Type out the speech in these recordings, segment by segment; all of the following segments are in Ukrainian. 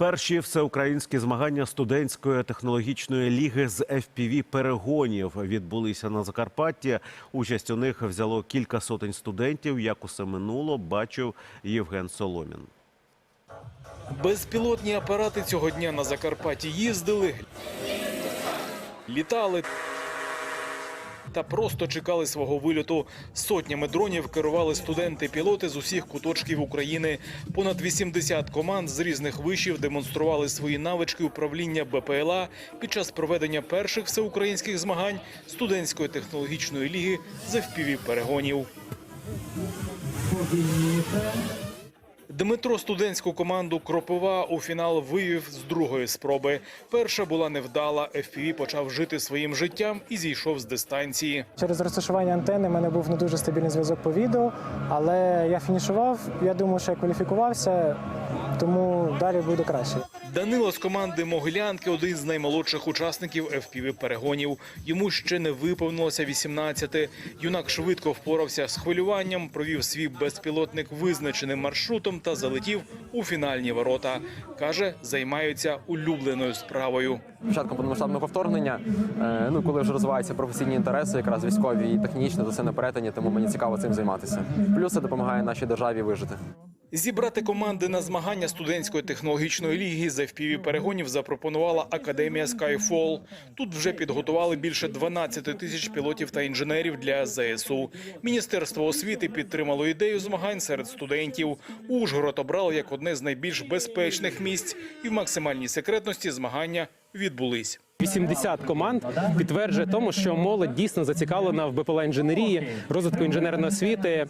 Перші всеукраїнські змагання студентської технологічної ліги з fpv перегонів відбулися на Закарпатті. Участь у них взяло кілька сотень студентів. Як усе минуло, бачив Євген Соломін. Безпілотні апарати цього дня на Закарпатті їздили, літали та просто чекали свого вильоту. Сотнями дронів керували студенти-пілоти з усіх куточків України. Понад 80 команд з різних вишів демонстрували свої навички управління БПЛА під час проведення перших всеукраїнських змагань студентської технологічної ліги з FPV перегонів. Дмитро студентську команду Кропива у фінал вивів з другої спроби. Перша була невдала. FPV почав жити своїм життям і зійшов з дистанції. Через розташування антени в мене був не дуже стабільний зв'язок по відео, але я фінішував. Я думаю, що я кваліфікувався, тому далі буде краще. Данило з команди Могилянки один з наймолодших учасників FPV перегонів. Йому ще не виповнилося 18. Юнак швидко впорався з хвилюванням, провів свій безпілотник визначеним маршрутом та залетів у фінальні ворота. каже, займаються улюбленою справою. Початком повномасштабного вторгнення, е, ну коли вже розвиваються професійні інтереси, якраз військові і технічні, то це на перетині, тому мені цікаво цим займатися. Плюс це допомагає нашій державі вижити. Зібрати команди на змагання студентської технологічної ліги з FPV перегонів запропонувала академія Skyfall. Тут вже підготували більше 12 тисяч пілотів та інженерів для ЗСУ. Міністерство освіти підтримало ідею змагань серед студентів. Ужгород обрали як одне з найбільш безпечних місць, і в максимальній секретності змагання відбулись. 80 команд підтверджує тому, що молодь дійсно зацікавлена в БПЛА інженерії, розвитку інженерної освіти.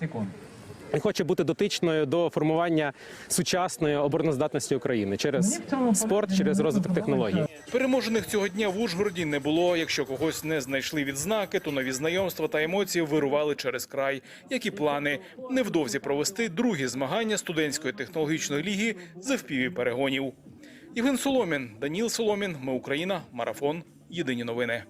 І хоче бути дотичною до формування сучасної обороноздатності України через спорт, через розвиток технологій. Переможених цього дня в Ужгороді не було. Якщо когось не знайшли відзнаки, то нові знайомства та емоції вирували через край. Які плани невдовзі провести другі змагання студентської технологічної ліги з FPV перегонів. Євген Соломін, Даніл Соломін. Ми Україна. Марафон. Єдині новини.